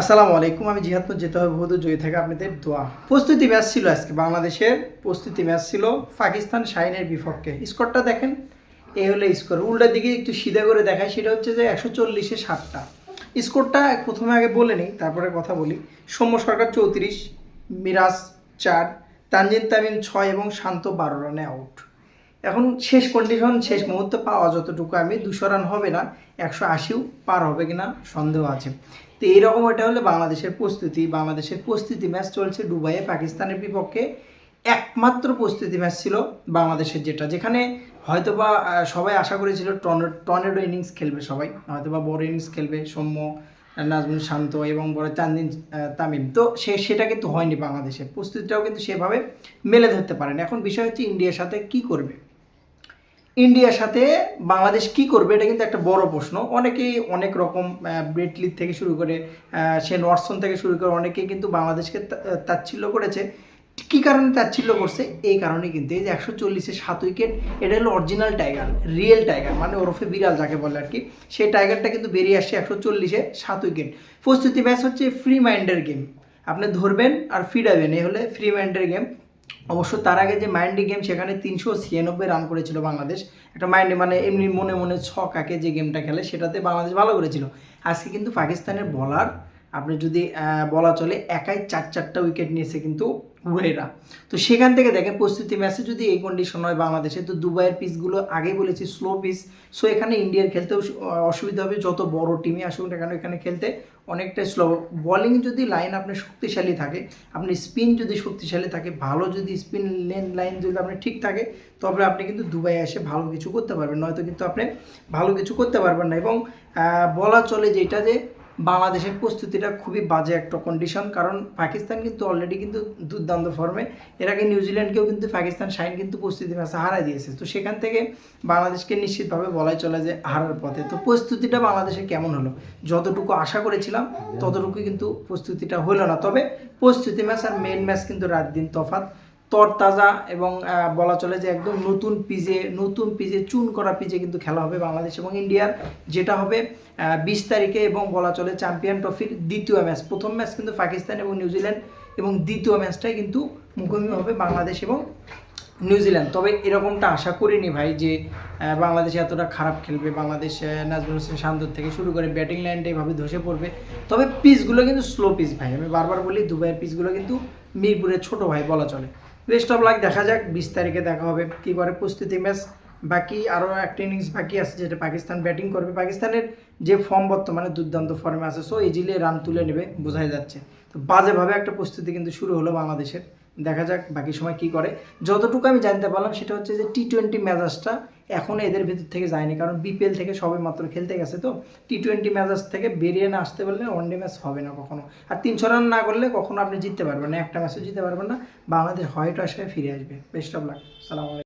আসসালামু আলাইকুম, আমি জিহাদপুর যেতে হবে বহুদূর, জয়ী থাকে আপনাদের দোয়া। প্রস্তুতি ম্যাচ ছিল আজকে, বাংলাদেশের প্রস্তুতি ম্যাচ ছিল পাকিস্তান শাহিনের বিপক্ষে। স্কোরটা দেখেন, এ হলো স্কোর। উল্টার দিকে একটু সিধা করে দেখায়, সেটা হচ্ছে যে একশো চল্লিশে সাতটা। স্কোরটা প্রথমে আগে বলে নিই, তারপরে কথা বলি। সৌম্য সরকার চৌত্রিশ, মিরাজ চার, তানজিন তামিম ছয় এবং শান্ত বারো রানে আউট এখন শেষ কন্ডিশন শেষ মুহূর্তে পাওয়া যতটুকু আমি, দুশো রান হবে না, একশো আশিও পার হবে কিনা সন্দেহ আছে। তো এইরকম এটা হলে বাংলাদেশের প্রস্তুতি। বাংলাদেশের প্রস্তুতি ম্যাচ চলছে দুবাইয়ে, পাকিস্তানের বিপক্ষে। একমাত্র প্রস্তুতি ম্যাচ ছিল বাংলাদেশের যেটা, যেখানে হয়তো বা সবাই আশা করেছিল টর্নেডো ইনিংস খেলবে সবাই। হয়তো বা বড় ইনিংস খেলবে সৌম্য, নাজমুল শান্ত এবং বড় চান্দিন তামিম। তো সে, সেটা কিন্তু হয়নি বাংলাদেশের। প্রস্তুতিটাও কিন্তু সেভাবে মেলে ধরতে পারেন। এখন বিষয় হচ্ছে ইন্ডিয়ার সাথে কি করবে? ইন্ডিয়ার সাথে বাংলাদেশ কি করবে, এটা কিন্তু একটা বড় প্রশ্ন। অনেকেই অনেক রকম ব্রেটলির থেকে শুরু করে সে নর্সন থেকে শুরু করে অনেকেই কিন্তু বাংলাদেশকে তাচ্ছিল্য করেছে। কী কারণে তাচ্ছিল্য করছে? এই কারণে কিন্তু এই যে একশো চল্লিশে সাত উইকেট, এটা হলো অরিজিনাল টাইগার রিয়েল টাইগার মানে ওরফে বিড়াল যাকে বলে আর কি। সেই টাইগারটা কিন্তু বেরিয়ে আসছে একশো চল্লিশে সাত উইকেট। প্রস্তুতি ম্যাচ হচ্ছে ফ্রি মাইন্ডের গেম আপনি ধরবেন আর ফিরাবেন, এই হলে ফ্রি মাইন্ডের গেম অবশ্য তার আগে যে মাইন্ডি গেম সেখানে তিনশো ছিয়ানব্বই রান করেছিল বাংলাদেশ। একটা মাইন্ডে মানে এমনি মনে মনে ছকাকে যে গেমটা খেলে, সেটাতে বাংলাদেশ ভালো করেছিল। আজকে কিন্তু পাকিস্তানের বলার আপনি যদি বলা চলে একাই চার চারটা উইকেট নিয়েছে কিন্তু উড়েরা তো সেখান থেকে দেখেন প্রস্তুতি ম্যাচে যদি এই কন্ডিশন হয় বাংলাদেশে, তো দুবাইয়ের পিচগুলো আগে বলেছি স্লো পিচ সো এখানে ইন্ডিয়ার খেলতেও অসুবিধা হবে। যত বড় টিমই আসুক না কেন, এখানে খেলতে অনেকটাই স্লো বলিং যদি লাইন আপনার শক্তিশালী থাকে, আপনি স্পিন যদি শক্তিশালী থাকে, ভালো যদি স্পিন লেন লাইন যদি আপনার ঠিক থাকে, তবে আপনি কিন্তু দুবাই এসে ভালো কিছু করতে পারবেন। নয়তো কিন্তু আপনি ভালো কিছু করতে পারবেন না। এবং বলা চলে যেটা যে বাংলাদেশের প্রস্তুতিটা খুবই বাজে একটা কন্ডিশন কারণ পাকিস্তান কিন্তু অলরেডি কিন্তু দুর্দান্ত ফর্মে এর আগে নিউজিল্যান্ডকেও কিন্তু পাকিস্তান শাইন কিন্তু প্রস্তুতি ম্যাচে হারাই দিয়েছে। তো সেখান থেকে বাংলাদেশকে নিশ্চিতভাবে বলাই চলে যে হারার পথে। তো প্রস্তুতিটা বাংলাদেশে কেমন হলো? যতটুকু আশা করেছিলাম ততটুকু কিন্তু প্রস্তুতিটা হলো না। তবে প্রস্তুতি ম্যাচ আর মেন ম্যাচ কিন্তু রাত দিন তফাৎ। তরতাজা এবং বলা চলে যে একদম নতুন পিজে নতুন পিজে, চুন করা পিজে কিন্তু খেলা হবে বাংলাদেশ এবং ইন্ডিয়ার, যেটা হবে বিশ তারিখে এবং বলা চলে চ্যাম্পিয়ন ট্রফির দ্বিতীয় ম্যাচ। প্রথম ম্যাচ কিন্তু পাকিস্তান এবং নিউজিল্যান্ড এবং দ্বিতীয় ম্যাচটাই কিন্তু মুখোমুখি হবে বাংলাদেশ এবং নিউজিল্যান্ড। তবে এরকমটা আশা করিনি ভাই যে বাংলাদেশ এতটা খারাপ খেলবে। বাংলাদেশ নাজমুল হোসেন শান্তর থেকে শুরু করে ব্যাটিং লাইনটা এভাবে ধসে পড়বে। তবে পিচগুলো কিন্তু স্লো পিচ ভাই। আমি বারবার বলি, দুবাইয়ের পিচগুলো কিন্তু মিরপুরের ছোট ভাই, বলা চলে। বেস্ট অফ লাক দেখা যাক, বিশ তারিখে দেখা হবে। কী করে প্রস্তুতি ম্যাচ? বাকি আরও একটা ইনিংস বাকি আছে, যেটা পাকিস্তান ব্যাটিং করবে। পাকিস্তানের যে ফর্ম বর্তমানে দুর্দান্ত ফর্মে আছে সো ইজিলি রান তুলে নেবে, বোঝাই যাচ্ছে। তো বাজেভাবে একটা প্রস্তুতি কিন্তু শুরু হলো বাংলাদেশের। দেখা যাক, বাকি সময় কি করে। যতটুকু আমি জানতে পারলাম, সেটা হচ্ছে যে টি টোয়েন্টি ম্যাচেসটা এখনও এদের ভিতর থেকে যায়নি, কারণ বিপিএল থেকে সবে মাত্র খেলতে গেছে তো। টি টোয়েন্টি ম্যাচেস থেকে বেরিয়ে না আসতে পারলে ওয়ানডে ম্যাচ হবে না কখনো। আর তিনশো রান না করলে কখনো আপনি জিততে পারবেন না, একটা ম্যাচও জিততে পারবেন না। বাংলাদেশ হয়তো আসলে ফিরে আসবে। বেস্ট অফ লাক সালাম